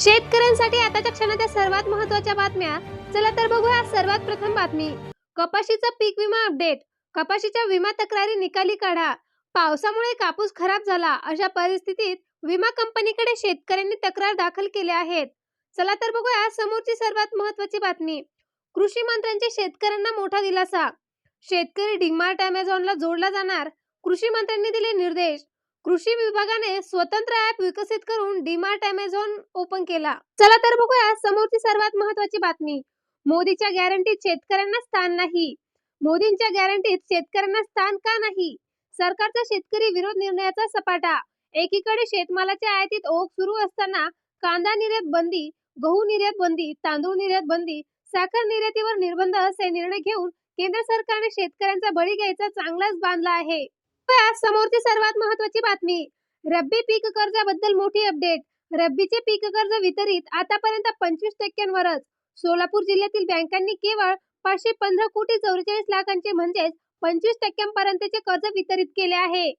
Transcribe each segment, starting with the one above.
शेतकऱ्यांसाठी आताच्या क्षणाच्या सर्वात महत्त्वाच्या बातम्या. चला तर बघूया सर्वात प्रथम बातमी. कपाशीचा पीक विमा अपडेट. कपाशीच्या विमा तक्रारी निकाली काढा. पावसामुळे कापूस खराब झाला अशा परिस्थितीत विमा कंपनीकडे शेतकऱ्यांनी तक्रार दाखल केल्या आहेत. चला तर बघूया समोरची सर्वात महत्वाची बातमी. कृषी मंत्र्यांचे शेतकऱ्यांना मोठा दिलासा. शेतकरी डिमार्ट अमेझॉनला जोडला जाणार. कृषी मंत्र्यांनी दिले निर्देश. कृषी विभागाने स्वतंत्र ऍप विकसित करून डीमार्ट अमेझॉन ओपन केला. चला तर बघूया समोरची सर्वात महत्वाची बातमी. मोदीच्या गॅरंटीत शेतकऱ्यांना स्थान नाही. मोदींच्या गॅरंटीत शेतकऱ्यांना स्थान का नाही? सरकारचा शेतकरी विरोध निर्णयाचा सपाटा. एकीकडे शेतमालाच्या आयातीत ओघ सुरू असताना कांदा निर्यात बंदी गहू निर्यात बंदी तांदूळ निर्यात बंदी साखर निर्यातीवर निर्बंध असे निर्णय घेऊन केंद्र सरकारने शेतकऱ्यांचा बळी घ्यायचा चांगलाच बांधला आहे. आज समोरची सर्वात महत्वाची बातमी. रब्बी पीक कर्जाबद्दल मोठी अपडेट. रब्बीचे पीक कर्ज वितरित आतापर्यंत पंचवीस टक्क्यांवरच. सोलापूर जिल्ह्यातील बँकांनी केवळ पाचशे पंधरा कोटी चौवेचाळीस लाखांचे म्हणजेच पंचवीस टक्क्यांपर्यंतचे कर्ज वितरित केले आहे.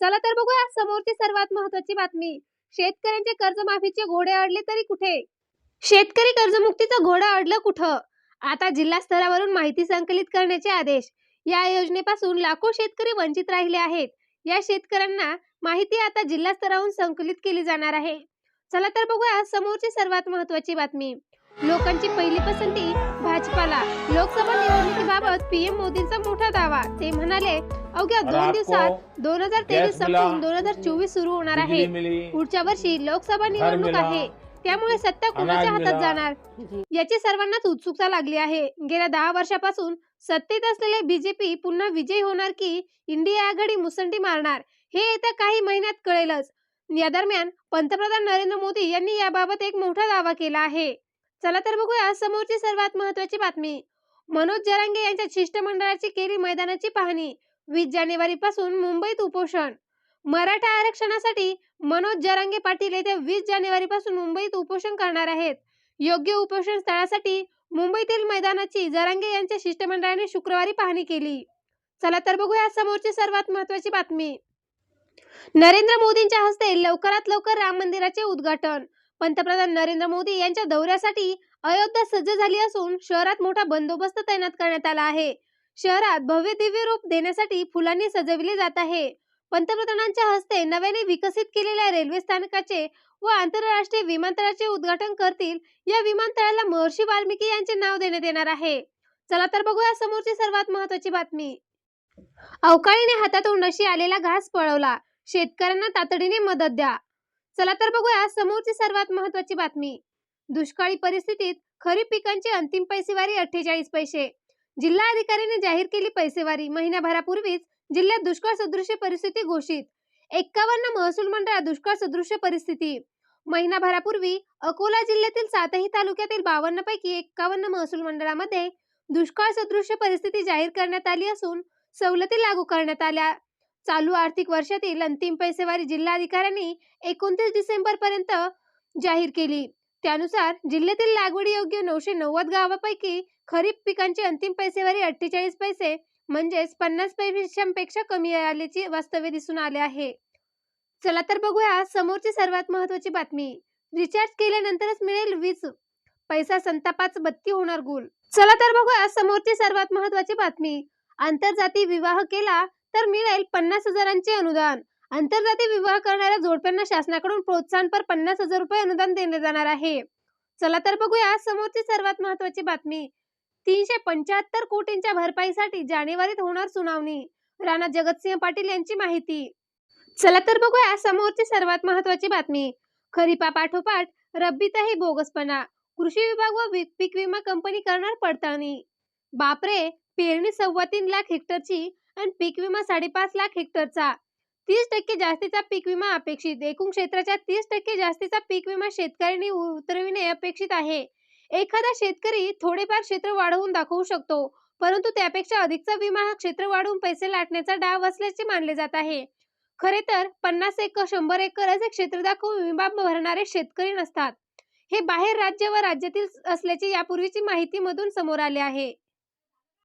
चला तर बघूया समोरची सर्वात महत्वाची बातमी. शेतकऱ्यांचे कर्जमाफीचे घोडे अडले तरी कुठे? शेतकरी कर्जमुक्तीचं घोडं अडलं कुठं? आता जिल्हा स्तरावरून माहिती संकलित करण्याचे आदेश. या योजनेपासून लाखो शेतकरी वंचित राहिले आहेत. या शेतकऱ्यांना माहिती आता जिल्हा स्तरावरून संकलित केली जाणार आहे. चला तर बघूया समोरची सर्वात महत्वाची बातमी. लोकांची पहिली पसंती भाजपाला. लोकसभा निवडणुकीबाबत पीएम मोदींचा मोठा दावा. ते म्हणाले अवघ्या दोन दिवसात दोन हजार तेवीस संपून दोन हजार चोवीस सुरू होणार आहे. पुढच्या वर्षी लोकसभा निवडणूक आहे. त्यामुळे सत्ता कोणाच्या हातात. जाणार? याची सर्वांनाच उत्सुकता लागली आहे. गेल्या दहा वर्षापासून सत्तेत असलेले बीजेपी पुन्हा विजयी होणार की इंडिया आघाडी मुसंडी मारणार? हे येत्या काही महिन्यात कळेलच. या दरम्यान पंतप्रधान नरेंद्र मोदी यांनी याबाबत एक मोठा दावा केला आहे. चला तर बघूया समोरची सर्वात महत्वाची बातमी. मनोज जरांगे यांच्या शिष्टमंडळाची केली मैदानाची पाहणी वीस जानेवारी पासून मुंबईत उपोषण मराठा आरक्षणासाठी मनोज जरांगे पाटील येत्या वीस जानेवारी पासून मुंबईत उपोषण करणार आहेत. योग्य उपोषण स्थळासाठी मुंबईतील मैदानाची जरांगे यांच्या शिष्टमंडळाने शुक्रवारी पाहणी केली. चला तर बघूया समोरची सर्वात महत्वाची बातमी. नरेंद्र मोदींच्या हस्ते लवकरात लवकर राम मंदिराचे उद्घाटन. पंतप्रधान नरेंद्र मोदी यांच्या दौऱ्यासाठी अयोध्या सज्ज झाली असून शहरात मोठा बंदोबस्त तैनात करण्यात आला आहे. शहरात भव्य दिव्य रूप देण्यासाठी फुलांनी सजविले जात आहे. पंतप्रधानांच्या हस्ते नव्याने विकसित केलेल्या रेल्वे स्थानकाचे व आंतरराष्ट्रीय विमानतळाचे उद्घाटन करतील या विमानतळाला महर्षी वाल्मिकी यांचे नाव देण्यात येणार आहे. चला तर बघूया समोरची सर्वात महत्वाची बातमी. अवकाळीने हातातून नशी आलेला घास पळवला. शेतकऱ्यांना तातडीने मदत द्या. चला तर बघूया समोरची सर्वात महत्वाची बातमी. दुष्काळी परिस्थितीत खरीप पिकांची अंतिम पैसेवारी अठ्ठेचाळीस पैसे. जिल्हा अधिकाऱ्यांनी जाहीर केली पैसेवारी. महिन्याभरापूर्वीच जिल्ह्यात दुष्काळ सदृश्य परिस्थिती घोषित. एक्कावन्न महसूल मंडळात दुष्काळ सदृश्य परिस्थिती. महिनाभरापूर्वी अकोला जिल्ह्यातील सातही तालुक्यातील बावन्न पैकी एक्कावन्न महसूल मंडळामध्ये दुष्काळ सदृश्य परिस्थिती जाहीर करण्यात आली असून सवलती लागू करण्यात आल्या. चालू आर्थिक वर्षातील अंतिम पैसेवारी जिल्हाधिकाऱ्यांनी एकोणतीस डिसेंबर पर्यंत जाहीर केली. त्यानुसार जिल्ह्यातील लागवडीयोग्य नऊशे नव्वद गावापैकी खरीप पिकांची अंतिम पैसेवारी अठ्ठेचाळीस पैसे म्हणजेच पन्नास पैशांपेक्षा कमी आल्याचे वास्तव्य दिसून आले आहे. चला तर बघूया समोरची सर्वात महत्वाची बातमी. रिचार्ज केल्यानंतरच मिळेल वीज. पैसा संतापाच बत्ती होणार गुल. चला तर बघूया समोरची सर्वात महत्वाची बातमी. आंतरजाती विवाह केला तर मिळेल पन्नास हजारांचे अनुदान. आंतरजाती विवाह करणाऱ्या जोडप्यांना शासनाकडून प्रोत्साहनपर पन्नास हजार रुपये अनुदान देण्यात जाणार आहे. चला तर बघूया समोरची सर्वात महत्वाची बातमी. तीनशे पंच्याहत्तर कोटींच्या भरपाईसाठी जानेवारीत होणार सुनावणी. राणा जगतसिंह पाटील यांची माहिती. चला तर बघूया समोरची सर्वात महत्वाची बातमी. खरीपा पाठोपाठ रब्बीतही बोगसपणा. कृषी विभाग व पीक विमा कंपनी करणार पडताळणी. बापरे! पेरणी सव्वा तीन लाख हेक्टरची आणि पीक विमा साडेपाच लाख हेक्टरचा. तीस टक्के जास्तीचा पीक विमा अपेक्षित. एकूण क्षेत्राच्या तीस टक्के जास्तीचा पीक विमा शेतकऱ्यांनी उतरविणे अपेक्षित आहे. एखादा शेतकरी थोडेफार क्षेत्र वाढवून दाखवू शकतो परंतु त्यापेक्षा अधिकचा विमा हा क्षेत्र वाढवून पैसे लाटण्याचा डाव असल्याचे मानले जात आहे. खरे तर पन्नास एकर शंभर एकर असे क्षेत्र दाखवून विमा भरणारे शेतकरी नसतात. हे बाहेर राज्य व राज्यातील असल्याचे यापूर्वीची माहितीमधून समोर आले आहे.